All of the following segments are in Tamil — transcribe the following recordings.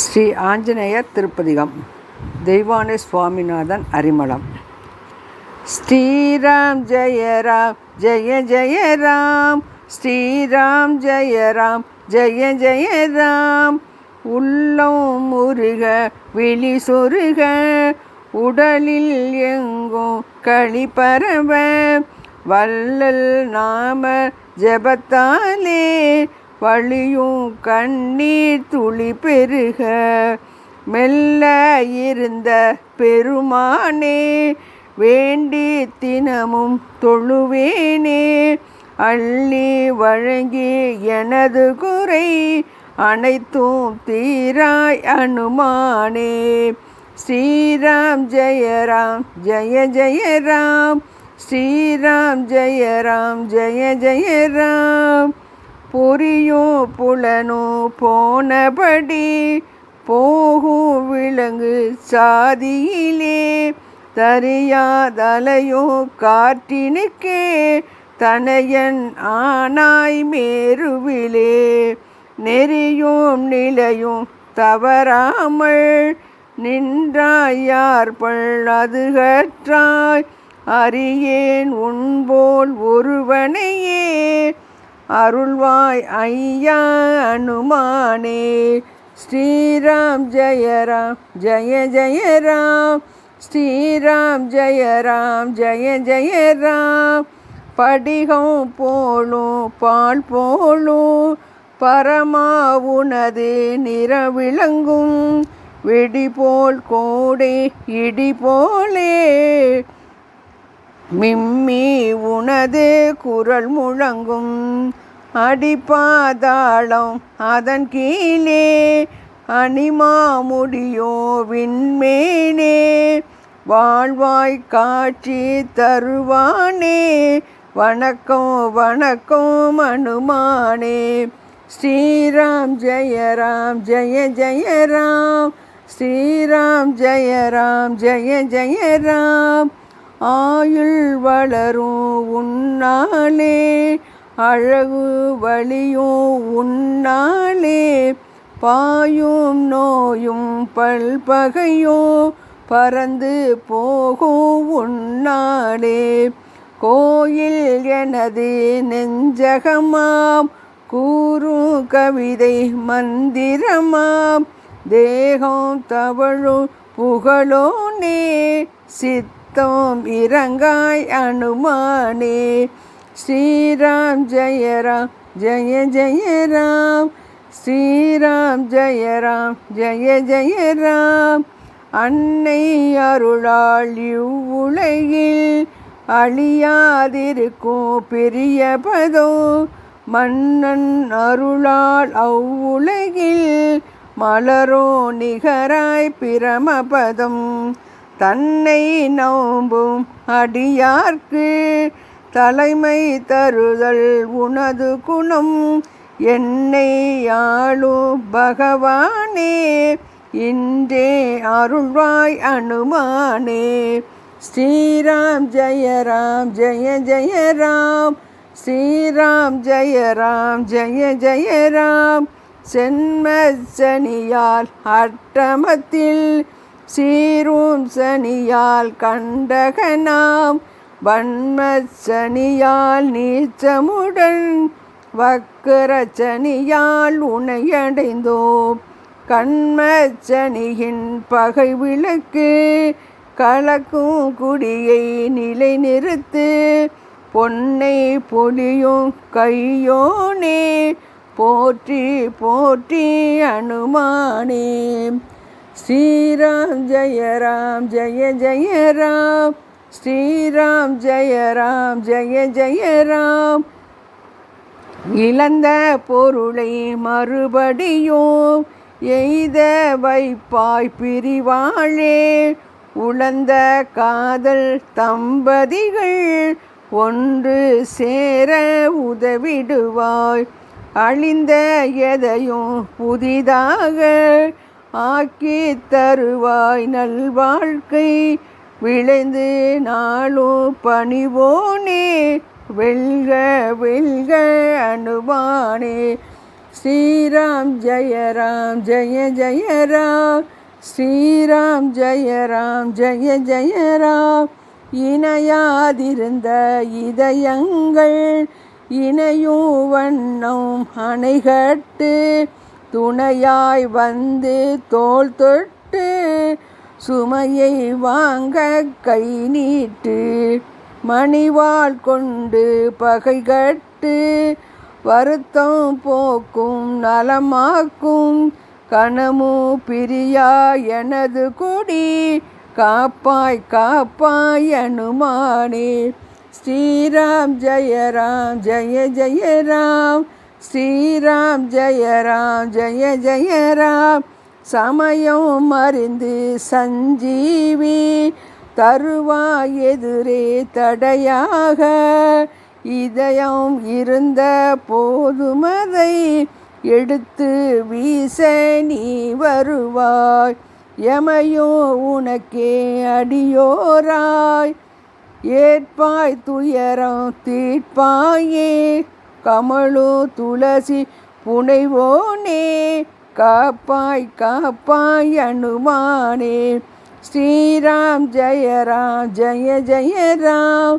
ஸ்ரீ ஆஞ்சநேயர் திருப்பதிகம் தெய்வானை சுவாமிநாதன் அரிமளம். ஸ்ரீராம் ஜெய ராம் ஜெய ஜெய ராம் ஸ்ரீராம் ஜெய ராம் ஜெய ஜெய ராம். உள்ளம் முருக விழி சொருக உடலில் எங்கும் களி பரவ வள்ளல் நாம ஜெபத்தாலே வழியும் கண்ணீர் துளி பெருக. மெல்ல இருந்த பெருமானே வேண்டி தினமும் தொழுவேனே. அள்ளி வழங்கி எனது குறை அனைத்தும் தீராய் அனுமானே. ஸ்ரீராம் ஜெயராம் ஜெய ஜெயராம் ஸ்ரீராம் ஜெயராம் ஜெய ஜெயராம் பொரியோ புலனோ போனபடி போகும் விலங்கு சாதியிலே தரியாதலையோ காற்றினுக்கே தனையன் ஆனாய் மேருவிலே. நெறியும் நிலையும் தவறாமல் நின்றாயார்பள் அது கற்றாய் அறியேன் உன்போல் ஒருவனையே. அருள்வாய் ஐயா அனுமானே. ஸ்ரீராம் ஜெய ராம் ஜெய ஜெய ராம். ஸ்ரீராம் ஜெய ராம் ஜெய ஜெய ராம். படிகம் போலும் பால் போலும் பரமா உனது நிறவிளங்கும். வெடி போல் கோடை இடி போலே. மிம்மி உனது குரல் முழங்கும் அடிப்பாதாளம் அதன் கீழே அனிமாமுடியோ விண்மேனே. வாழ்வாய் காட்சி தருவானே. வணக்கம் வணக்கம் அனுமானே. ஸ்ரீராம் ஜெய ராம் ஜெய ஜெய ராம். ஸ்ரீராம் ஜெய ராம் ஜெய ஜெய ராம். ஆயுள் வளரும் உன்னாலே அழகு வழியும் உன்னாலே. பாயும் நோயும் பல்பகையோ பறந்து போகும் உன்னாலே. கோயில் எனது நெஞ்சகமாம் கூறும் கவிதை மந்திரமாம். தேகம் தவழும் புகழோனே சித்தம் இறங்காய் அனுமானே. ஸ்ரீராம் ஜெய ராம் ஜெய ஜெய ராம். ஸ்ரீராம் ஜெய ராம் ஜெய ஜெய ராம். அன்னை அருளால் இவ்வுலகில் அழியாதிருக்கும் பெரிய பதம் மன்னன் அருளால் அவ்வுலகில் மலரோ நிகராய் பிரமபதம். தன்னை நோம்பும் அடியார்க்கு தலைமை தருதல் உனது குணம். என்னை ஆளும் பகவானே இன்றே அருள்வாய் அனுமானே. ஸ்ரீராம் ஜெய ராம் ஜெய ஜெய ராம். ஸ்ரீராம் ஜெய ராம் ஜெய ஜெய ராம். சென்ம அட்டமத்தில் சீரும் சனியால் கண்டகனாம். வன்ம சனியால் நீச்சமுடன் வக்கர சனியால் உனையடைந்தோம். கண்ம சனியின் பகை விளக்கு கலக்கும் குடியை நிலை நிறுத்து பொன்னை பொலியும் கையோனே போற்றி போற்றி அனுமானே. ஸ்ரீராம் ஜெய ராம் ஜெய ஜெய ராம். ஸ்ரீராம் ஜெய ராம் ஜெய ஜெய ராம். இழந்த பொருளை மறுபடியும் எய்த வைப்பாய் பிரிவாளே. உழந்த காதல் தம்பதிகள் ஒன்று சேர உதவிடுவாய். அழிந்த எதையும் புதிதாக ஆக்கி தருவாய் நல்வாழ்க்கை. விளைந்து நாளும் பணிவோனே வெல்க வெல்க அனுபானே ஸ்ரீராம் ஜெயராம் ஜெய ஜெயராம் ஸ்ரீராம் ஜெயராம் ஜெய ஜெயராம் இணையாதிருந்த இதயங்கள் இணையும் வண்ணம் அணைகட்டு. துணையாய் வந்து தோல் தொட்டு சுமையை வாங்க கை நீட்டு. மணிவாள் கொண்டு பகை கட்டு. வருத்தம் போக்கும் நலமாக்கும். கனமு பிரியா எனது கொடி. காப்பாய் காப்பாய் அனுமானே. ஸ்ரீராம் ஜெயராம் ஜெய ஜெயராம். ஸ்ரீராம் ஜெய ராம் ஜெய ஜெய ராம். சமயம் அறிந்து சஞ்சீவி தருவாய் எதிரே தடையாக. இதயம் இருந்த போதுமதை எடுத்து வீச நீ வருவாய். எமையோ உனக்கே அடியோராய். ஏற்பாய் துயரம் தீட்பாயே கமலு துளசி புனைவோனே காப்பாய் காப்பாய் அனுமானே. ஸ்ரீராம் ஜெய ராம் ஜெய ஜெய ராம்.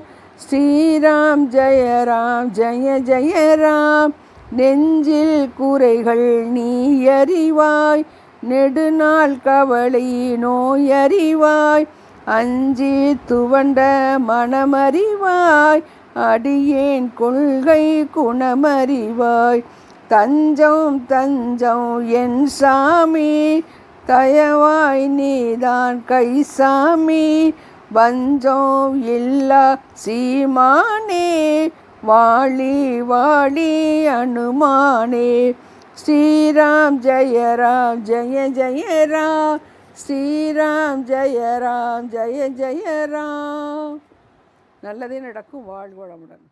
ஸ்ரீராம் ஜெய ராம் ஜெய ஜெய ராம். நெஞ்சில் குறைகள் நீ அறிவாய் நெடுநாள் கவலை நோயறிவாய் அஞ்சி துவண்ட மனமறிவாய் அடியேன் கொள்கை குணமறிவாய். தஞ்சம் தஞ்சம் என் சாமி தயவாய் நீதான் கை சாமி வஞ்சம் இல்லா சீமானே வாழி வாழி அனுமானே. ஸ்ரீராம் ஜெய ராம் ஜெய ஜெய ராம். ஸ்ரீராம் ஜெய ராம் ஜெய ஜெய ராம். நல்லதே நடக்கும் வாழ்வளமுடன்.